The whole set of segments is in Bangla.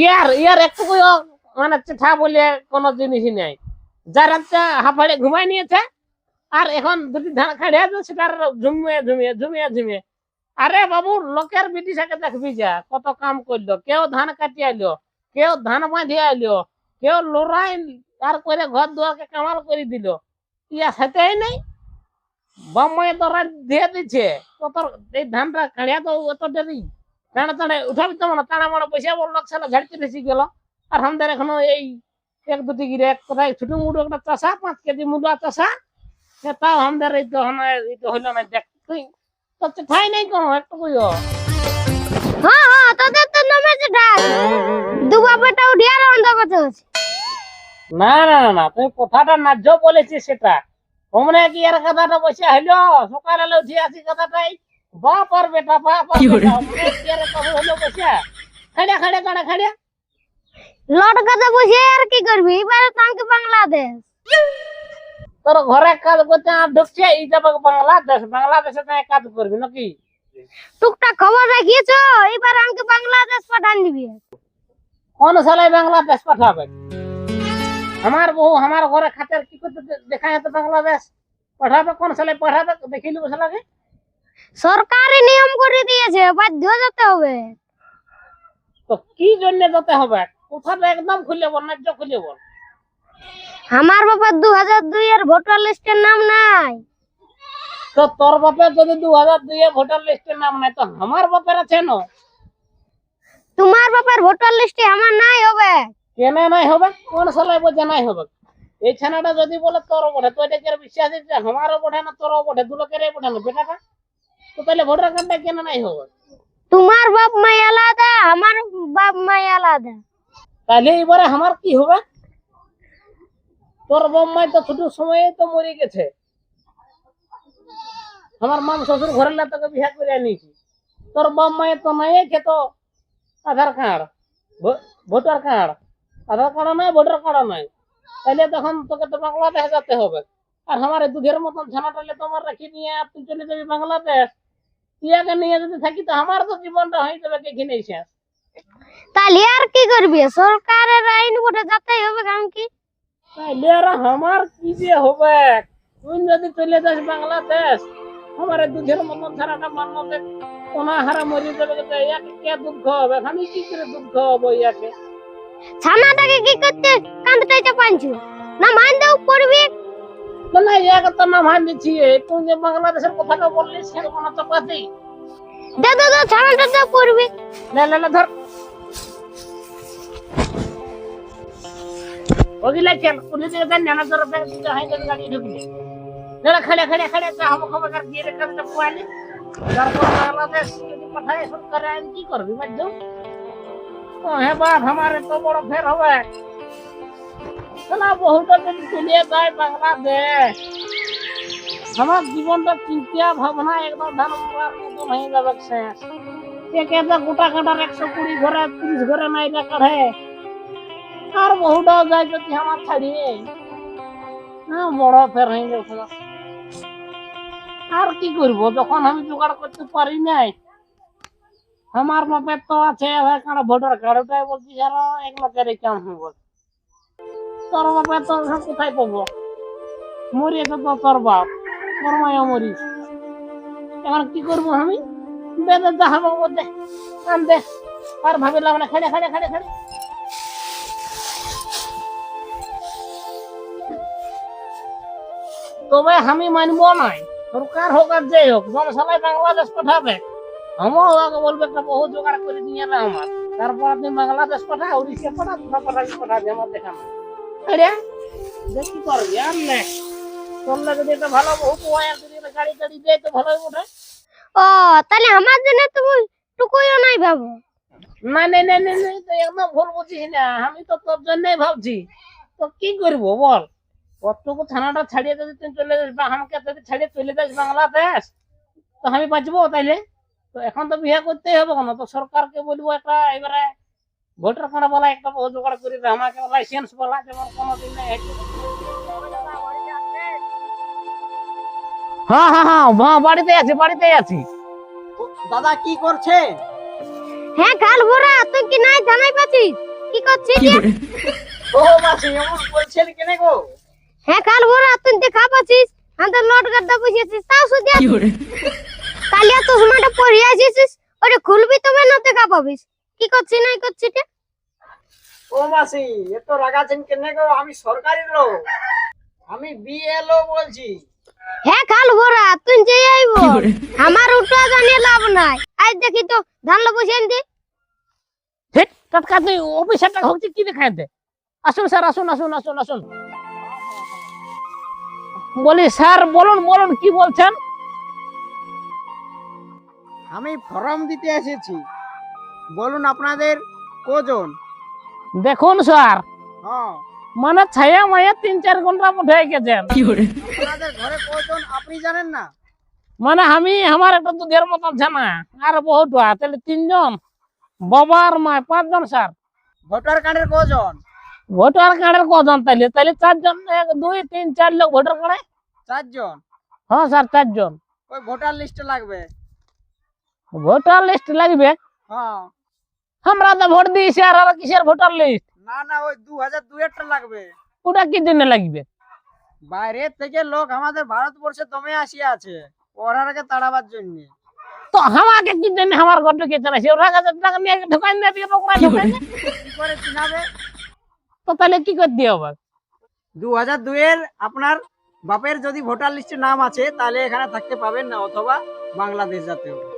ইয়ার ইয়ার একটু মানে চেঠা বলে কোনো জিনিসই নেই। যার হাফাড়ে ঘুমাই নিয়েছে, আর এখন দুটি ধান আছে সেটার ঝুমিয়ে ঝুমিয়ে ঝুমিয়ে ঝুমিয়ে। আরে বাবু, লোকের বিটিসাকে দেখবি যা, কত কাম করল, কেউ ধান কাটি আইলো, কেউ ধান বাঁধিয়ে আইলো, কেউ লোরাই আর করে ঘর দুয়ারকে কামাল করে দিল। ইয়া সেটাই নেই। বাম্মায় তো দিয়ে দিচ্ছে। তো তোর এই ধানটা কাড়িয়া তো অত দেরি। টানে উঠাবি তো মানে মানে পয়সা বড় লোক ঝাড়তে বেশি গেল। আর আমাদের এখনও এই এক দুটি গিরে এক কোথায় ছোট মুড়ো একটা চাষা পাঁচ কেজি মুড়া চাষা। তাও আমাদের এই তো এই তো হইল না দেখ তুই। তো ঠাই নেই কোনো একটু কইও। হ্যাঁ হ্যাঁ তোদের তো নামে যেটা দু বাপেটা উঠিয়ে আর কথা হচ্ছে। না না না না তুই কথাটা ন্যায্য বলেছিস সেটা। তোমরা কি এর কথাটা বসে হইল? সকালে উঠে আসি কথাটাই। বাপ আর বেটা বাপ আর বেটা। কি এর কথা হইল বসে। আর কি করবি? এবারে বাংলাদেশ। তোর ঘরে কাজ করতে আর ঢুকছে এই যাবে বাংলাদেশ বাংলাদেশে তাই কাজ করবি নাকি? টুকটাক খবর রাখিয়েছো এবার আমাকে বাংলাদেশ পাঠান দিবি। কোন সালে বাংলাদেশ পাঠাবে? আমার বউ আমার ঘরে খাতের কি করতে দেখা যেত বাংলাদেশ? পাঠাবে? কোন সালে পাঠাবে? দেখিলি বসে লাগে সরকারি নিয়ম করে দিয়েছে বাধ্য যেতে হবে। তো কি জন্য যেতে হবে? কথাটা একদম খুলে বল ন্যায্য খুলে বল। আমার বাবার দু হাজার দুই এর ভোটার লিস্টের নাম নাই। তো তোর বাপের যদি দু হাজার দুইয়ে ভোটার লিস্টের নাম নাই তো আমার বাপের আছে না? তোমার বাবার ভোটার লিস্টে আমার নাই হবে। কেন নাই হবে? কোন সালে বোঝে নাই হবে? এই ছানাটা যদি বলে তোর বটে তো এটা কি বিশ্বাস আছে? আমারও বটে না তোরও বটে দু লোকের বটে না বেটাটা? তো তাহলে ভোটার কার্ডটা কেন নাই হবে? তোমার বাপ আলাদা আমার বাপ আলাদা। তাহলে এবারে আমার কি হবে? তোর বোম্মাই তো ছোট সময়ে তো মরে গেছে। আমার মাম শ্বশুর ঘরের তোকে বিয়ে করে আনিছি তোর বোম্মাই তো নাই খেত Aadhaar card. Voter card. Aadhaar card নাই ভোটার কার্ড নাই। তাহলে তখন তোকে তো বাংলাদেশ যেতে হবে। আর আমার দুধের মতন ছানাটালে তোমার রাখি নিয়ে আর তুই চলে যাবি বাংলাদেশ। ইয়াকে নিয়ে যদি থাকি তো আমার তো জীবনটা হয়ে যাবে এখানেই শেষ। তাহলে আর কি করবি? সরকারের আইন বটে যেতেই হবে কারণ কি? তাইলে আর আমার কি যে হবে? তুই যদি চলে যাস বাংলাদেশ আমার দুধের মতন ছাড়াটা মান্যতে কোনা হারা মরি যাবে ইয়াকে কে দুঃখ হবে? আমি কি করে দুঃখ হব ইয়াকে? ছানাটাকে কি করতে কাঁদটাই চাপাইছো না মান দাও পড়বি? মানে এক তো নাম হান দিচ্ছি তুই যে বাংলাদেশের কথাটা বললি সেরকম তো কথাই। দে দে দে ছানাটা তো পড়বি। না না না ধর। ওগিলা চল পুলিশ কে জানি না ধর ব্যাগ দিতে হয় না গাড়ি ঢুকলি না খড়ে খড়ে খড়ে তো হাম খবর কর হ্যাঁ বাপ আমারে তো বড় ফের হবে। সালা বহুত দিন চলে যায় বাংলাদেশ। আমার জীবনটা চিন্তা ভাবনা একদম ধান মতো যাবে শেষ। এক গোটা কাটার একশো কুড়ি ঘরে তিরিশ ঘরে নাইটা কাঢ়ে। আর বহুটাও যায় যদি আমার ছাড়িয়ে হ্যাঁ বড় ফের হয়ে গেছে আর কি করব যখন আমি জোগাড় করতে পারি নাই আমার বাপের তো আছে ভোটার কার্ড ওটাই বলছি যারা এক লোকের কাম হব তোর বাপের এখন কোথায় পাবো? মরিয়েছে তো তোর বাপ। মরিস। এখন কি করব আমি? বেদে মধ্যে আন দে। আর তবে আমি মানব নাই। সরকার হোক আর যাই হোক জনসালাই বাংলাদেশ পাঠাবে। আমার আগে বলবে, একটা বহু জোগাড় করে দিয়ে আমার। তারপর আপনি বাংলাদেশ পাঠা উড়িষ্যা পাঠা পাঠাবি পাঠাবি আমার দেখা আরে। দেখি করবি আর নে। তোমরা যদি একটা ভালো বহু যদি একটা গাড়ি টাড়ি দেয় তো ভালোই ওঠে ও তাহলে আমার জন্য তুমি টুকুইও নাই ভাবো। না না না না না, তো একদম ভুল বুঝিস না আমি তো তোর জন্যই ভাবছি। তো কি করব বল? কতটুকু থানাটা ছাড়িয়ে যদি তুই চলে যাস বা আমাকে যদি ছাড়িয়ে চলে যাস বাংলাদেশ তো আমি বাঁচবো তাইলে? তো এখন তো বিয়ে করতেই হবে কেন? তো সরকারকে বলব একটা এবারে ভোটার কার্ড বলা একটা বহু জোগাড় করে আমাকে লাইসেন্স বলা যেমন কোনোদিন। হ্যাঁ হ্যাঁ হ্যাঁ হ্যাঁ বাড়িতে আছি বাড়িতে আছি। দাদা কি করছে? হ্যাঁ কাল ভরা তুই কি নাই জানাই পাচ্ছিস কি করছিস? ও মাসি এমন বলছেন কেন গো? হ্যাঁ কাল ভোরা তুই দেখা পাচ্ছিস আমাদের লোড গাড্ডা বসেছিস তাও শুধু কালি এত সময়টা পড়ে আসিস ওটা খুলবি তবে না দেখা পাবিস। কি করছিস নাই করছিস রে? ও মাসি এত রাগাছেন কেন গো? আমি সরকারি লোক। আমি বিএলও বলছি। হ্যাঁ কাল ভোরা তুই যে আইব আমার উঠা জানিয়ে লাভ নাই। আজ দেখি তো ধান লো বসে দি ঠিক টাটকা তুই অফিসের টাকা হচ্ছে কি দেখাইতে আসুন স্যার আসুন আসুন আসুন আসুন। বলি স্যার বলুন বলুন কি বলছেন? আমি ফর্ম দিতে এসেছি। বলুন আপনাদের কজন? দেখুন স্যার। হ্যাঁ। মানে ছায়া মায়া তিন চার ঘণ্টা উঠে গেছেন। আপনাদের ঘরে কজন আপনি জানেন না? মানে আমি আমার একটা দুধের মতন জানা আর বহুত তাহলে তিনজন। বাবা আর মা পাঁচজন স্যার। ভোটার কার্ডের কজন? ভোটার কার্ডের কজন তাইলে? তাইলে চারজন এক দুই তিন চার লোক ভোটার কার্ডে? চারজন? হ্যাঁ স্যার চারজন। ওই ভোটার লিস্টে লাগবে? ভোটার লিস্ট লাগবে? হ্যাঁ। আমরা তো ভোট দিয়েছি আর আর কিসের ভোটার লিস্ট না না ওই দু হাজার দুয়েরটা লাগবে। ওটা কি জন্য লাগবে? বাইরে থেকে লোক আমাদের ভারতবর্ষে দমে আসিয়া আছে ওরাকে তাড়াবার জন্য। তো আমাকে কি জন্য আমার ঘর ঢুকে চালাইছে ওরা কাছে টাকা নিয়ে ঢুকাই দিয়ে দিয়ে দেয়। কি করে চিনাবে? তো তাহলে কি করতে হবে? দু হাজার দুয়ের আপনার বাপের যদি ভোটার লিস্টে নাম আছে তাহলে এখানে থাকতে পাবেন না অথবা বাংলাদেশ যেতে হবে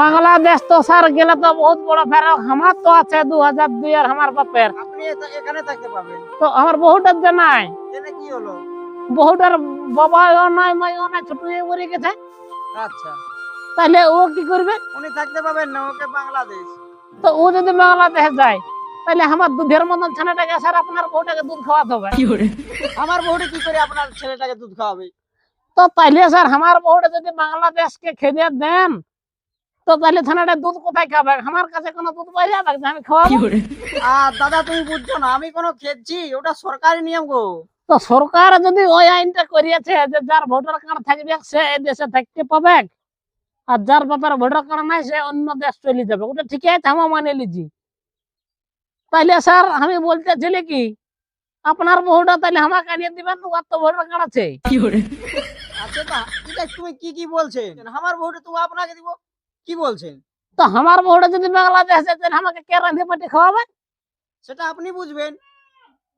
বাংলাদেশ তো স্যার গেলে তো বহুত বড় ফেরক আমার তো আছে দু হাজার দুই আর আমার বাপের। আপনি এখানে থাকতে পাবেন তো আমার বহুটার যে নাই। বহুটার বাবাও নাই মাইও নাই ছোট হয়ে মরে গেছে। আচ্ছা। তাহলে ও কি করবে? উনি থাকতে পাবেন না ওকে বাংলাদেশ। তো ও যদি বাংলাদেশে যায় তাহলে আমার দুধের মতন ছানাটাকে স্যার আপনার বউটাকে দুধ খাওয়াতে হবে। আমার বউটা কি করে আপনার ছেলেটাকে দুধ খাওয়াবে? তো তাইলে স্যার আমার বউটা যদি বাংলাদেশকে খেতে দেন তো তাহলে থানাটা দুধ কোথায় খাবে? আমার কাছে কোনো দুধ পাই যাবে আমি খাওয়াবো। আর দাদা তুমি বুঝছ না আমি কোনো খেয়েছি ওটা সরকারি নিয়ম গো। তো সরকার যদি ওই আইনটা করিয়েছে যে যার ভোটার কার্ড থাকবে সে এই দেশে থাকতে পাবে। আর যার ব্যাপারে ভোটার কার্ড নাই সে অন্য দেশ চলে যাবে। ওটা ঠিক আছে আমি মানে লিজি। তাইলে স্যার আমি বলতে বলতেছিলি কি আপনার বহুটা তাহলে আমাকে আনিয়ে দিবেন ওর তো ভোটার কার্ড আছে। আচ্ছা তা ঠিক আছে তুমি কি কি বলছেন আমার বউটা তো আপনাকে দিব। কি বলছেন? তো আমার বহুটা যদি বাংলাদেশে তাহলে আমাকে কে রাঁধে পাটি খাওয়াবে? সেটা আপনি বুঝবেন।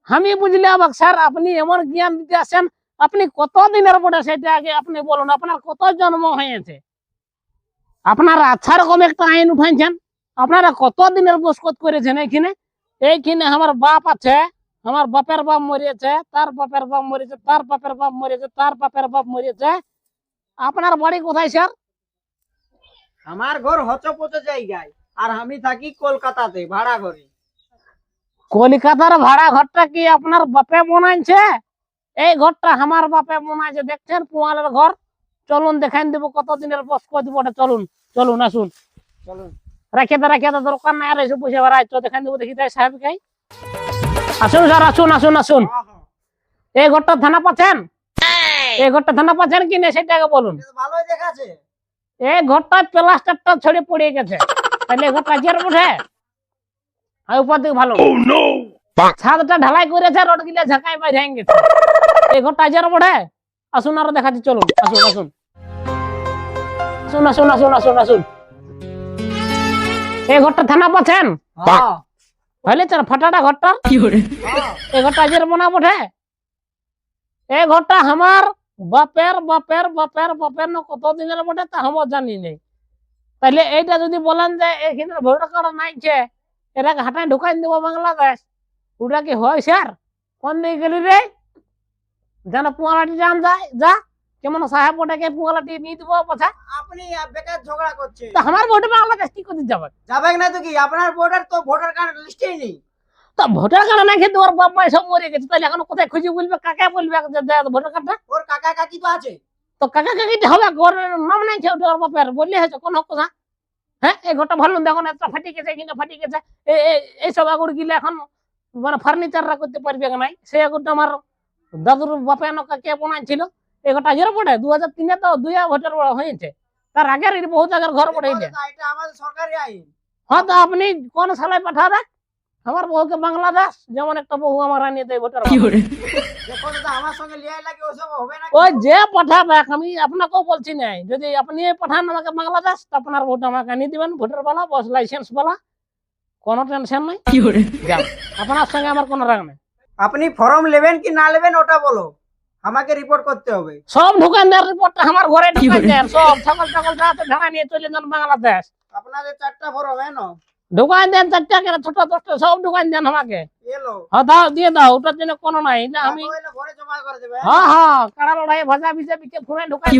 আমি বুঝলে অবাক স্যার আপনি এমন জ্ঞান দিতে আসেন আপনি কত দিনের পরে সেটা আগে আপনি বলুন আপনার কত জন্ম হয়েছে? আপনারা আচ্ছা রকম একটা আইন উঠাইছেন আপনারা কত দিনের বসকত করেছেন এইখানে? এইখানে আমার বাপ আছে আমার বাপের বাপ মরিয়েছে তার বাপের বাপ মরিয়েছে তার বাপের বাপ মরিয়েছে তার বাপের বাপ মরিয়েছে আপনার বাড়ি কোথায় স্যার? আমার ঘর হচপচ জায়গায় আর আমি থাকি কলকাতাতে ভাড়া ঘরে। কলকাতার ভাড়া ঘরটা কি আপনার বাপে বানাইছে? এই ঘরটা আমার বাপে বানাইছে দেখছেন পোয়ালের ঘর? চলুন দেখাই দেবো কত দিনের বস করে দিব ওটা চলুন চলুন আসুন। চলুন। রাখে দে রাখে দে দরকার নাই আর এসে বাড়াই তো দেখাই দেবো দেখি তাই সাহেব খাই আসুন স্যার আসুন আসুন আসুন। হ্যাঁ, হ্যাঁ। এই ঘরটা থানা পাচ্ছেন? এই ঘরটা থানা পাচ্ছেন কি না সেটা আগে বলুন। ভালোই দেখাচ্ছে। এই ঘরটা প্লাস্টারটা ছড়ে পড়ে গেছে। তাহলে ঘরটা জের উঠে? আর উপর দিকে ভালো। ছাদটা ঢালাই করেছে রড গিলা ঝাঁকাই বাইরে হয়ে গেছে। এই ঘরটা জের পড়ে আসুন আরও দেখাচ্ছি চলুন আসুন আসুন। আসুন আসুন আসুন আসুন আসুন। এই ঘরটা থানা পাচ্ছেন হ্যাঁ, ভাইলে তার ফাটাটা ঘরটা। হ্যাঁ। এই ঘরটা জের বনা বটে এই ঘরটা আমার বাপের বাপের বাপের বাপের ন কত দিনের বটে তা আমার জানি নেই। তাহলে এইটা যদি বলেন যে এখানে ভোটার কার্ড নাইছে এটাকে হাঁটায় ঢুকাই দেবো বাংলাদেশ? ওটা কি হয় স্যার? কোন দিকে গেলি রে? যেন পুয়ালাটি যান যায় যা। কেমন সাহেব ওটাকে পুয়ালাটি নিয়ে দিব পাছা আপনি বেকার ঝগড়া করছেন। তা আমার ভোটে বাংলাদেশ কি করতে যাবে। যাবেন না তো কি? আপনার ভোটার তো ভোটার কার্ড লিস্টেই নেই। তা ভোটার কার্ড না খেতে ওর বাপ সব মরে গেছে তাহলে এখন কোথায় খুঁজে বলবে? কাকে বলবে ভোটার কার্ডটা? ওর কাকা কাকি তো আছে। তো কাকা কাকিতে হবে ঘর নাম নাই ওর বাপের বললে হয়েছে কোন কথা? হ্যাঁ এই ঘরটা ভালো দেখো না একটা ফাটি গেছে কিনা ফাটি গেছে। এইসব আগুর গিলে এখন মানে ফার্নিচাররা করতে পারবে নাই? সেই আগুরটা আমার দাদুর বাপে নকা কে বানাইছিল এই ঘরটা জেরো পড়ে দু হাজার তিনে তো দুই ভোটার হয়েছে। তার আগের এই বহুত আগের ঘর পড়ে এটা এটা আমাদের সরকারি আইন। হ্যাঁ তো আপনি কোন সালায় পাঠাবে? আমার বউকে বাংলাদেশ যেমন একটা বহু আমার আনিয়ে দেয় ভোটার আমার সঙ্গে লাগে ওসব হবে না ওই যে পাঠাবে আমি আপনাকেও বলছি নাই। যদি আপনি পাঠান আমাকে বাংলাদেশ তো আপনার ভোট আমাকে আনিয়ে দিবেন ভোটার বালা বস লাইসেন্স বালা। কোনো টেনশন নাই। আপনার সঙ্গে আমার কোনো রাগ নেই। আপনি ফর্ম নেবেন কি না নেবেন ওটা বলো। আমাকে রিপোর্ট করতে হবে। সব ঢুকানদার রিপোর্টটা আমার ঘরে ঢুকান দেন। সব ছাগল ছাগল রাতে ঢাকা নিয়ে চলে যান বাংলাদেশ। আপনাদের চারটা ফর্ম হ্যাঁ না ঢুকান দেন চারটা করে ছোট দশটা সব ঢুকান দেন আমাকে। হ্যাঁ দাও দিয়ে দাও ওটার জন্য কোনো নাই না আমি তারপর এলে ঘরে জমা করে হ্যাঁ হ্যাঁ কাড়া লড়াই ভাজা ভিজা বিকে ফোনে ঢুকাই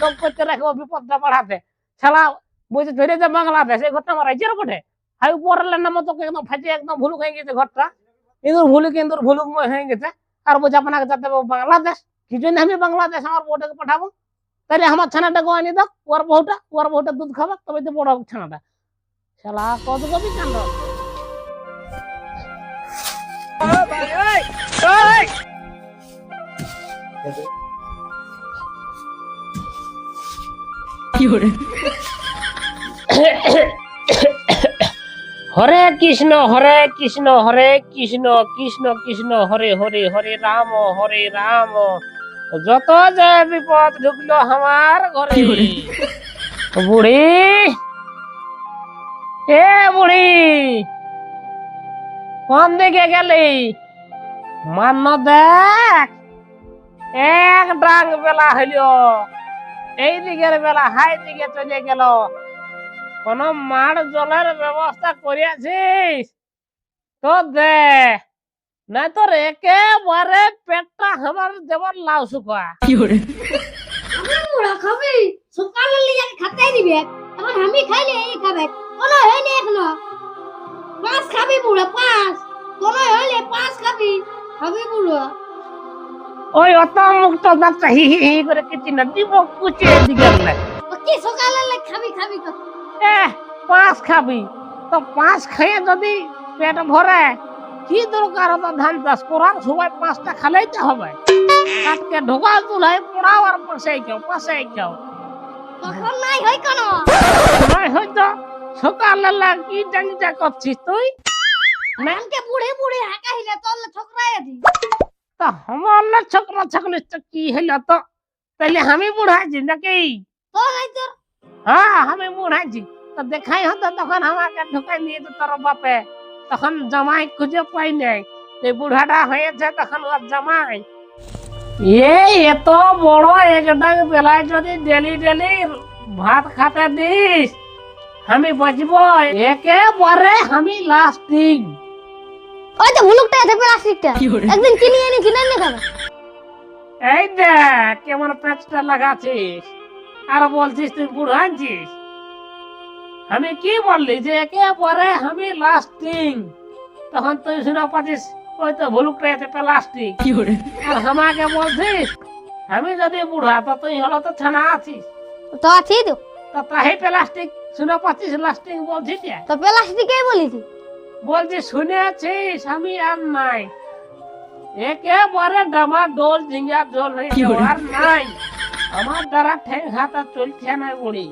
জব করতে রাখব বিপদটা বাড়াতে। শালা বলছে ধরে যে বাংলাদেশ এই ঘরটা আমার রাজ্যের বটে। হাই উপরের নাম তো একদম ফাটে একদম ভুলুক হয়ে গেছে ঘরটা। ইঁদুর ভুলুক ইঁদুর ভুলুক হয়ে গেছে। আর বলছে আপনাকে যাতে বাংলাদেশ। কি জন্য আমি বাংলাদেশ আমার বউটাকে পাঠাবো? তাহলে আমার ছানাটাকে আনি দাও ওর বউটা ওর বউটা দুধ খাবে তবে তো বড় হোক ছানাটা। শালা কত কবি কান্ড হরে কৃষ্ণ হরে কৃষ্ণ হরে কৃষ্ণ কৃষ্ণ কৃষ্ণ হরে হরে হরে রাম হরে রাম। যত যে বিপদ ঢুকলো আমার ঘরে বুড়ি। এ বুড়ি কোন দিকে গেলি? মান্য দেখ এক ডাং বেলা হইল এই দিকের বেলা হাই দিকে চলে গেল। কোন মাঠ জলের ব্যবস্থা করিয়াছিস? তো দে না তোর একেবারে পেটটা আমার যেমন লাউ শুকা। আমি খাবি? সকালে খাতাই দিবে। এখন আমি খাইলে এই খাবে। বুড়া পাঁচ কোনো হইলে পাঁচ খাবি। খাবি বুড়া। ওই অত মুক্ত দাঁতটা হি হি হি করে কিছু না দিব কুচে দিকে না কি সকালে খাবি খাবি এ পাঁচ খাবি। তো পাঁচ খেয়ে যদি পেট ভরে কি দরকার হতো ধান চাষ? করার সবাই পাঁচটা খালেই তো হবে। কাটকে ঢোকা চুলাই পোড়াও আর পাশে খাও পাশে খাও। তখন নাই হয় কেন। নয় হয়তো। সকালে কি ডাঙ্গিটা করছিস তুই? নামকে বুড়ে বুড়ে হাঁকাইলে তোর ঠকরাই দি তো আমার ছোকরা ছাগল তো কি হইল তো? তাইলে আমি বুড়াইছি নাকি? হ্যাঁ আমি বুড়াইছি তো দেখাই হতো তখন আমাকে ঢুকাই নিয়ে তোর বাপে। তখন জামাই খুঁজে পাই নাই। এই বুড়াটা হয়েছে তখন ওর জামাই। এই এত বড় এক ডাং বেলায় যদি ডেলি ডেলি ভাত খাতে দিস আমি বাঁচবো। একেবারে আমি লাস্টিং ওই তো ভুলুকটা আছে প্লাস্টিকটা। একদিন কিনে এনে কিনে এনে খাবে। এই দেখ কেমন পেঁচটা লাগাচ্ছিস। আর বলছিস তুই বুড়াচ্ছিস আমি কি বললি যে একেবারে আমি লাস্টিং। তখন তুই শুনে পাচ্ছিস ওই তো ভুলুকটা এতে প্লাস্টিক। আর আমাকে বলছিস আমি যদি বুড়া তো তুই হলো তো ছানা আছিস। তো আছে তো। তো তাই প্লাস্টিক শুনে পাচ্ছিস লাস্টিং বলছিস যে? তো প্লাস্টিকেই বলিছি শুনে আছিস আমি আর নাই একেবারে ডামা ডোল ঝিঙ্গা জল হয়ে যাওয়ার নাই। আমার দ্বারা ঠেং হাতা চলছে না বুড়ি।